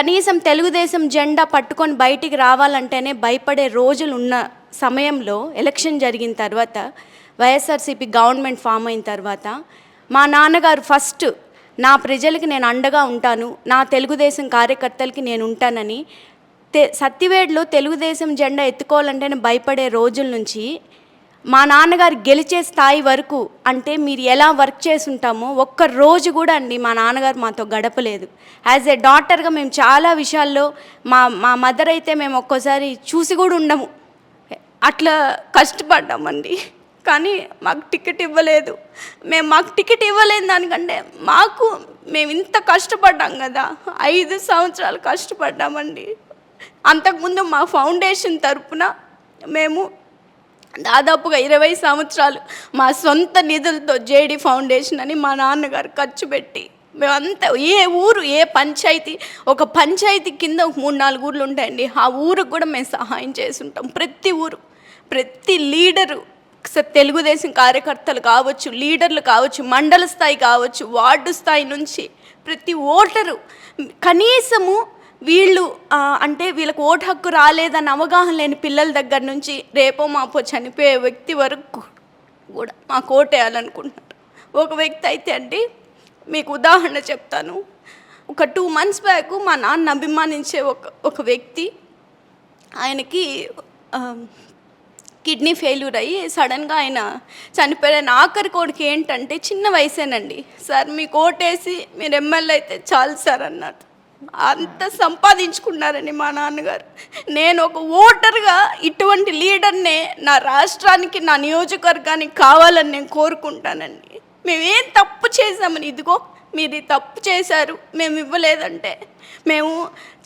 కనీసం తెలుగుదేశం జెండా పట్టుకొని బయటికి రావాలంటేనే భయపడే రోజులు ఉన్న సమయంలో ఎలక్షన్ జరిగిన తర్వాత వైఎస్ఆర్సీపీ గవర్నమెంట్ ఫామ్ అయిన తర్వాత మా నాన్నగారు ఫస్ట్ నా ప్రజలకి నేను అండగా ఉంటాను నా తెలుగుదేశం కార్యకర్తలకి నేను ఉంటానని తె సత్తివేడులో తెలుగుదేశం జెండా ఎత్తుకోవాలంటేనే భయపడే రోజుల నుంచి మా నాన్నగారు గెలిచే స్థాయి వరకు అంటే మీరు ఎలా వర్క్ చేసుంటామో ఒక్క రోజు కూడా అండి మా నాన్నగారు మాతో గడపలేదు. యాజ్ ఏ డాటర్గా మేము చాలా విషయాల్లో మా మా మదర్ అయితే మేము ఒక్కోసారి చూసి కూడా ఉండము. అట్లా కష్టపడ్డామండి. కానీ మాకు టికెట్ ఇవ్వలేదు. మేము మాకు టికెట్ ఇవ్వలేని దానికంటే మాకు మేము ఇంత కష్టపడ్డాం కదా. ఐదు సంవత్సరాలు కష్టపడ్డామండి. అంతకుముందు మా ఫౌండేషన్ తరపున మేము దాదాపుగా ఇరవై సంవత్సరాలు మా సొంత నిధులతో జేడి ఫౌండేషన్ అని మా నాన్నగారు ఖర్చు పెట్టి మేమంతా ఏ ఊరు ఏ పంచాయతీ ఒక పంచాయతీ కింద ఒక మూడు నాలుగు ఊర్లు ఉంటాయండి. ఆ ఊరికి కూడా మేము సహాయం చేస్తుంటాం. ప్రతి ఊరు ప్రతి లీడరు తెలుగుదేశం కార్యకర్తలు కావచ్చు లీడర్లు కావచ్చు మండల స్థాయి కావచ్చు వార్డు స్థాయి నుంచి ప్రతి ఓటరు కనీసము వీళ్ళు అంటే వీళ్ళకి ఓటు హక్కు రాలేదని అవగాహన లేని పిల్లల దగ్గర నుంచి రేపో మాపో చనిపోయే వ్యక్తి వరకు కూడా మాకు ఓటేయాలనుకుంటున్నారు. ఒక వ్యక్తి అయితే అండి మీకు ఉదాహరణ చెప్తాను. ఒక టూ మంత్స్ బ్యాక్ మా నాన్న అభిమానించే ఒక ఒక వ్యక్తి ఆయనకి కిడ్నీ ఫెయిల్యూర్ అయ్యి సడన్గా ఆయన చనిపోయిన ఆఖరి కోడికి ఏంటంటే చిన్న వయసేనండి. సార్ మీకు ఓటేసి మీరు ఎమ్మెల్యే అయితే చాలు సార్ అన్నారు అంత సంపాదించుకున్నారని మా నాన్నగారు. నేను ఒక ఓటర్గా ఇటువంటి లీడర్నే నా రాష్ట్రానికి నా నియోజకవర్గానికి కావాలని నేను కోరుకుంటానండి. మేమేం తప్పు చేశామని ఇదిగో మీరు తప్పు చేశారు మేము ఇవ్వలేదంటే. మేము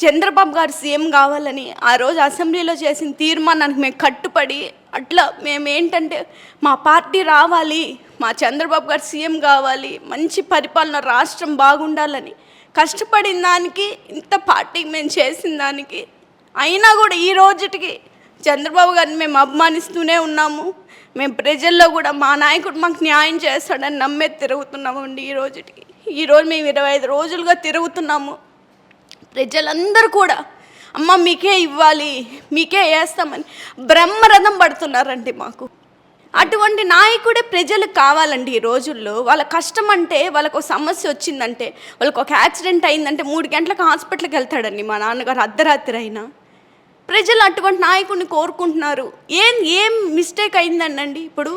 చంద్రబాబు గారు సీఎం కావాలని ఆ రోజు అసెంబ్లీలో చేసిన తీర్మానానికి మేము కట్టుబడి అట్లా మేము ఏంటంటే మా పార్టీ రావాలి మా చంద్రబాబు గారు సీఎం కావాలి మంచి పరిపాలన రాష్ట్రం బాగుండాలని కష్టపడిన దానికి ఇంత పార్టీకి మేము చేసిన దానికి. అయినా కూడా ఈ రోజుటికి చంద్రబాబు గారిని మేము అభిమానిస్తూనే ఉన్నాము. మేము ప్రజల్లో కూడా మా నాయకుడు మాకు న్యాయం చేస్తాడని నమ్మే తిరుగుతున్నామండి ఈ రోజుటికి. ఈరోజు మేము ఇరవై ఐదు రోజులుగా తిరుగుతున్నాము. ప్రజలందరూ కూడా అమ్మ మీకే ఇవ్వాలి మీకే వేస్తామని బ్రహ్మరథం పడుతున్నారండి మాకు. అటువంటి నాయకుడే ప్రజలకు కావాలండి ఈ రోజుల్లో. వాళ్ళ కష్టం అంటే వాళ్ళకు ఒక సమస్య వచ్చిందంటే వాళ్ళకు ఒక యాక్సిడెంట్ అయిందంటే మూడు గంటలకు హాస్పిటల్కి వెళ్తాడండి మా నాన్నగారు అర్ధరాత్రి అయినా. ప్రజలు అటువంటి నాయకుడిని కోరుకుంటున్నారు. ఏం ఏం మిస్టేక్ అయిందండి ఇప్పుడు?